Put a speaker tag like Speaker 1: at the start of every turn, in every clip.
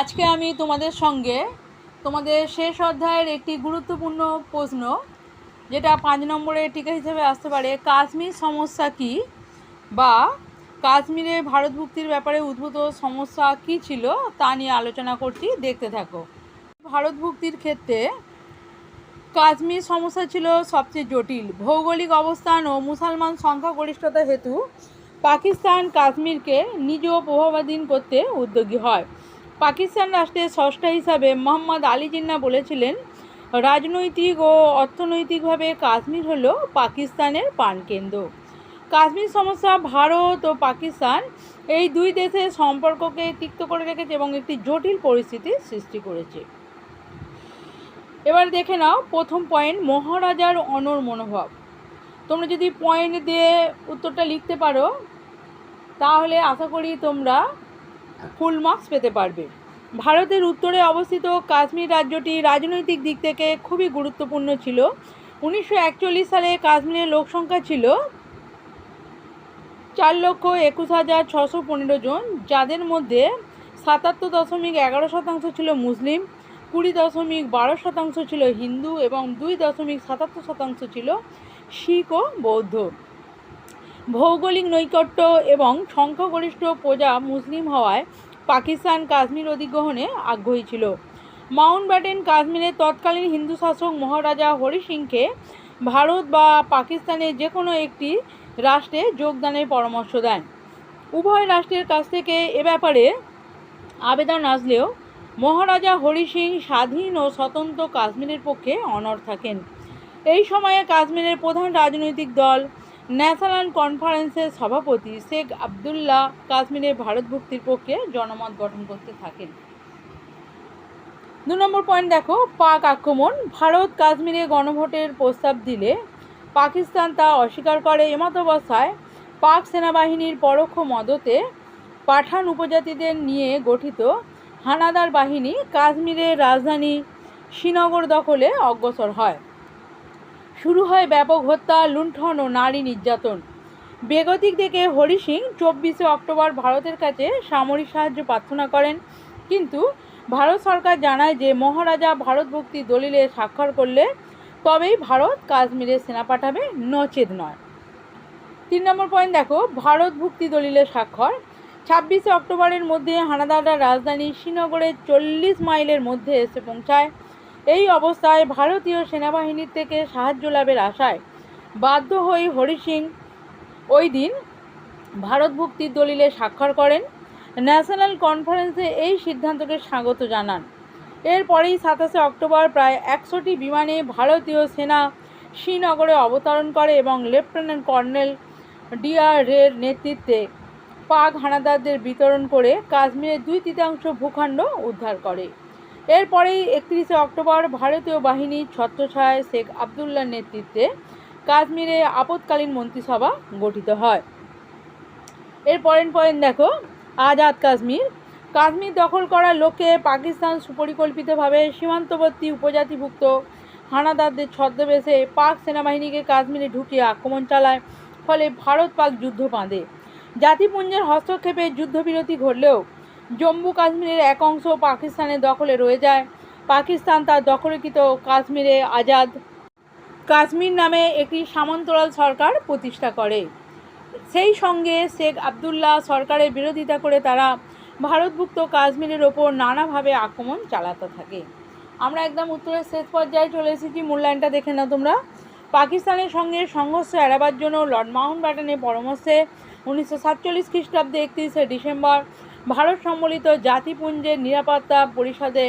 Speaker 1: আজকে আমি তোমাদের সঙ্গে তোমাদের শেষ অধ্যায়ের একটি গুরুত্বপূর্ণ প্রশ্ন, যেটা পাঁচ নম্বরের টিকা হিসেবে আসতে পারে। কাশ্মীর সমস্যা কি বা কাশ্মীরে ভারতভুক্তির ব্যাপারে উদ্ভূত সমস্যা কি ছিল তা নিয়ে আলোচনা করছি। দেখতে থাকো। ভারতভুক্তির ক্ষেত্রে কাশ্মীর সমস্যা ছিল সবচেয়ে জটিল। ভৌগোলিক অবস্থান ও মুসলমান সংখ্যাগরিষ্ঠতা হেতু পাকিস্তান কাশ্মীরকে নিজ প্রভাবাধীন করতে উদ্যোগী হয়। পাকিস্তান রাষ্ট্রের ষষ্ঠ হিসাবে মোহাম্মদ আলী জিন্না বলেছিলেন, রাজনৈতিক ও অর্থনৈতিকভাবে কাশ্মীর হল পাকিস্তানের প্রাণকেন্দ্র কাশ্মীর সমস্যা ভারত ও পাকিস্তান এই দুই দেশের সম্পর্ককে তিক্ত করে রেখেছে এবং একটি জটিল পরিস্থিতির সৃষ্টি করেছে। এবার দেখে নাও প্রথম পয়েন্ট, মহারাজার অনর মনোভাব। তোমরা যদি পয়েন্ট দিয়ে উত্তরটা লিখতে পারো, তাহলে আশা করি তোমরা ফুল মার্কস পেতে পারবে। ভারতের উত্তরে অবস্থিত কাশ্মীর রাজ্যটি রাজনৈতিক দিক থেকে খুবই গুরুত্বপূর্ণ ছিল। উনিশশো একচল্লিশ সালে কাশ্মীরের লোকসংখ্যা ছিল চার লক্ষ একুশ হাজার ছশো পনেরো জন, যাদের মধ্যে সাতাত্তর দশমিক এগারো শতাংশ ছিল মুসলিম, কুড়ি দশমিক বারো শতাংশ ছিল হিন্দু এবং দুই দশমিক সাতাত্তর শতাংশ ছিল শিখ ও বৌদ্ধ। ভৌগোলিক নৈকট্য এবং সংখ্যাগরিষ্ঠ প্রজা মুসলিম হওয়ায় পাকিস্তান কাশ্মীর অধিগ্রহণে আগ্রহী ছিল। মাউন্ট ব্যাটেন কাশ্মীরের তৎকালীন হিন্দু শাসক মহারাজা হরি সিংকে ভারত বা পাকিস্তানের যে কোনো একটি রাষ্ট্রে যোগদানের পরামর্শ দেন। উভয় রাষ্ট্রের কাছ থেকে এ ব্যাপারে আবেদন আসলেও মহারাজা হরি সিং স্বাধীন ও স্বতন্ত্র কাশ্মীরের পক্ষে অনড় থাকেন। এই সময়ে কাশ্মীরের প্রধান রাজনৈতিক দল ন্যাশনাল কনফারেন্সের সভাপতি শেখ আবদুল্লাহ কাশ্মীরে ভারত ভারতভুক্তির পক্ষে জনমত গঠন করতে থাকেন। দু নম্বর পয়েন্ট দেখো, পাক আক্রমণ। ভারত কাশ্মীরে গণভোটের প্রস্তাব দিলে পাকিস্তান তা অস্বীকার করে। এমতাবস্থায় পাক সেনাবাহিনীর পরোক্ষ মদতে পাঠান উপজাতিদের নিয়ে গঠিত হানাদার বাহিনী কাশ্মীরের রাজধানী শ্রীনগর দখলে অগ্রসর হয়। শুরু হয় ব্যাপক হত্যা, লুণ্ঠন ও নারী নির্যাতন। বেগতিক দেখে হরি সিং চব্বিশে অক্টোবর ভারতের কাছে সামরিক সাহায্য প্রার্থনা করেন। কিন্তু ভারত সরকার জানায় যে মহারাজা ভারতভুক্তি দলিলে স্বাক্ষর করলে তবেই ভারত কাশ্মীরে সেনা পাঠাবে, নচেত নয়। তিন নম্বর পয়েন্ট দেখো, ভারতভুক্তি দলিলে স্বাক্ষর। ছাব্বিশে অক্টোবরের মধ্যে হানাদাররা রাজধানী শ্রীনগরের চল্লিশ মাইলের মধ্যে এসে পৌঁছায়। এই অবস্থায় ভারতীয় সেনাবাহিনীর থেকে সাহায্য লাভের আশায় বাধ্য হয়ে হরি সিং ওই দিন ভারতভুক্তির দলিলে স্বাক্ষর করেন। ন্যাশনাল কনফারেন্সে এই সিদ্ধান্তকে স্বাগত জানান। এরপরেই সাতাশে অক্টোবর প্রায় একশোটি বিমানে ভারতীয় সেনা শ্রীনগরে অবতরণ করে এবং লেফটেন্যান্ট কর্নেল ডিআর রের নেতৃত্বে পাক হানাদারদের বিতরণ করে কাশ্মীরের দুই তৃতীয়াংশ ভূখণ্ড উদ্ধার করে। এরপরেই একত্রিশে অক্টোবর ভারতীয় বাহিনীর ছত্রছায়ায় শেখ আবদুল্লার নেতৃত্বে কাশ্মীরে আপৎকালীন মন্ত্রিসভা গঠিত হয়। এর পরের পয়েন্ট দেখো, আজাদ কাশ্মীর। কাশ্মীর দখল করার লক্ষ্যে পাকিস্তান সুপরিকল্পিতভাবে সীমান্তবর্তী উপজাতিভুক্ত হানাদারদের ছদ্মবেশে পাক সেনাবাহিনীকে কাশ্মীরে ঢুকিয়ে আক্রমণ চালায়, ফলে ভারত পাক যুদ্ধ বাঁধে। জাতিপুঞ্জের হস্তক্ষেপে যুদ্ধবিরতি ঘটলেও জম্মু কাশ্মীরের এক অংশ পাকিস্তানের দখলে রয়ে যায়। পাকিস্তান তার দখলকৃত কাশ্মীরে আজাদ। কাশ্মীর নামে একটি সামন্তরাল সরকার প্রতিষ্ঠা করে। সেই সঙ্গে শেখ আবদুল্লাহ সরকারের বিরোধিতা করে তারা ভারতভুক্ত কাশ্মীরের ওপর নানাভাবে আক্রমণ চালাতে থাকে। আমরা একদম উত্তরের শেষ পর্যায়ে চলে এসেছি। মূল্যায়নটা দেখে নাও তোমরা। পাকিস্তানের সঙ্গে সংঘর্ষ এড়াবার জন্য লর্ড মাউন্ট ব্যাটেনের পরামর্শে উনিশশো সাতচল্লিশ খ্রিস্টাব্দে একত্রিশে ডিসেম্বর ভারত সম্বলিত জাতিপুঞ্জের নিরাপত্তা পরিষদে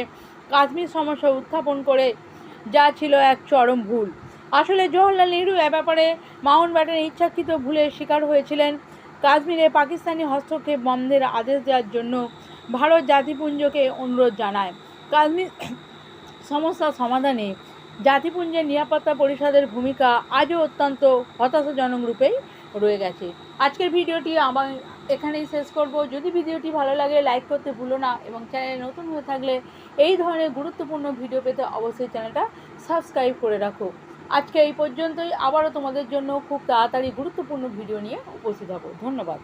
Speaker 1: কাশ্মীর সমস্যা উত্থাপন করে যা ছিল এক চরম ভুল। আসলে জওহরলাল নেহরু এ ব্যাপারে মাউন্ট ব্যাটেনের ইচ্ছাকৃত ভুলের শিকার হয়েছিলেন। কাশ্মীরে পাকিস্তানি হস্তক্ষেপ বন্ধের আদেশ দেওয়ার জন্য ভারত জাতিপুঞ্জকে অনুরোধ জানায়। কাশ্মীর সমস্যা সমাধানে জাতিপুঞ্জের নিরাপত্তা পরিষদের ভূমিকা আজও অত্যন্ত হতাশাজনক রূপেই রয়ে গেছে। আজকের ভিডিওটি আমার এখানেই শেষ করব। যদি ভিডিওটি ভালো লাগে, লাইক করতে ভুলো না এবং চ্যানেলে নতুন হয়ে থাকলে এই ধরনের গুরুত্বপূর্ণ ভিডিও পেতে অবশ্যই চ্যানেলটা সাবস্ক্রাইব করে রাখো। আজকে এই পর্যন্তই। আবারও তোমাদের জন্য খুব তাড়াতাড়ি গুরুত্বপূর্ণ ভিডিও নিয়ে উপস্থিত হব। ধন্যবাদ।